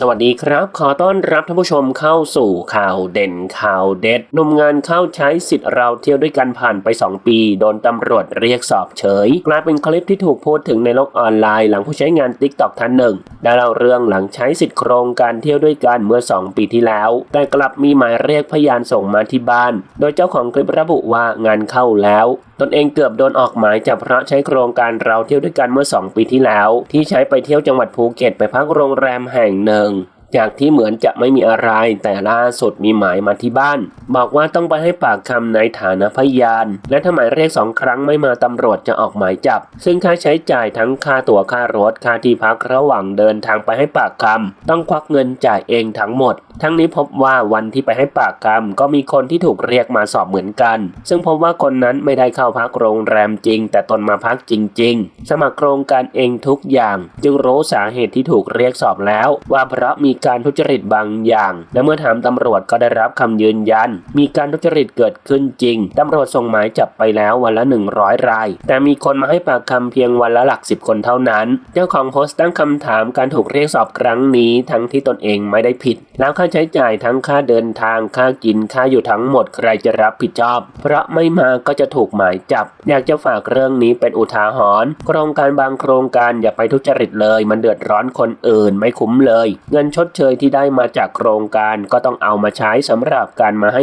สวัสดีครับ ขอต้อนรับท่านผู้ชมเข้าสู่ข่าวเด่นข่าวเด็ดหนุ่มงานเข้าใช้สิทธิ์เราเที่ยวด้วยกันผ่านไป 2 ปี โดนตำรวจเรียกสอบเฉย กลายเป็นคลิปที่ถูกพูดถึงในโลกออนไลน์หลังผู้ใช้งาน t ิ k t o k ท่านหนึ่ง ได้เล่าเรื่องหลังใช้สิทธิ์โครงการเที่ยวด้วยกันเมื่อ 2 ปีที่แล้ว แต่กลับมีหมายเรียกพยานส่งมาที่บ้าน โดยเจ้าของคลิประบุว่างานเข้าแล้วตนเองเกือบโดนออกหมายจับเพราะใช้โครงการเราเที่ยวด้วยกันเมื่อ 2 ปีที่แล้ว ที่ใช้ไปเที่ยวจังหวัดภูเก็ตไปพักโรงแรมแห่งหนึ่งจากที่เหมือนจะไม่มีอะไร แต่ล่าสุดมีหมายมาที่บ้าน บอกว่าต้องไปให้ปากคำในฐานะพยาน และถ้าหมายเรียกสองครั้งไม่มาตำรวจจะออกหมายจับ ซึ่งค่าใช้จ่ายทั้งค่าตั๋วค่ารถค่าที่พักระหว่างเดินทางไปให้ปากคำต้องควักเงินจ่ายเองทั้งหมด ทั้งนี้พบว่าวันที่ไปให้ปากคำก็มีคนที่ถูกเรียกมาสอบเหมือนกัน ซึ่งพบว่าคนนั้นไม่ได้เข้าพักโรงแรมจริง แต่ตนมาพักจริง ๆ สมัครโครงการเองทุกอย่าง จึงรู้สาเหตุที่ถูกเรียกสอบแล้ว ว่าเพราะมีการทุจริตบางอย่าง และเมื่อถามตำรวจก็ได้รับคำยืนยันมีการทุจริตเกิดขึ้นจริง ตำรวจส่งหมายจับไปแล้ววันละ 100 ราย แต่มีคนมาให้ปากคำเพียงวันละหลักสิบคนเท่านั้น เจ้าของโพสต์ตั้งคำถามการถูกเรียกสอบครั้งนี้ ทั้งที่ตนเองไม่ได้ผิด แล้วค่าใช้จ่ายทั้งค่าเดินทางค่ากินค่าอยู่ทั้งหมดใครจะรับผิดชอบ เพราะไม่มาก็จะถูกหมายจับ อยากจะฝากเรื่องนี้เป็นอุทาหรณ์โครงการบางโครงการอย่าไปทุจริตเลย มันเดือดร้อนคนอื่นไม่คุ้มเลย เงินชดเชยที่ได้มาจากโครงการก็ต้องเอามาใช้สำหรับการมาให้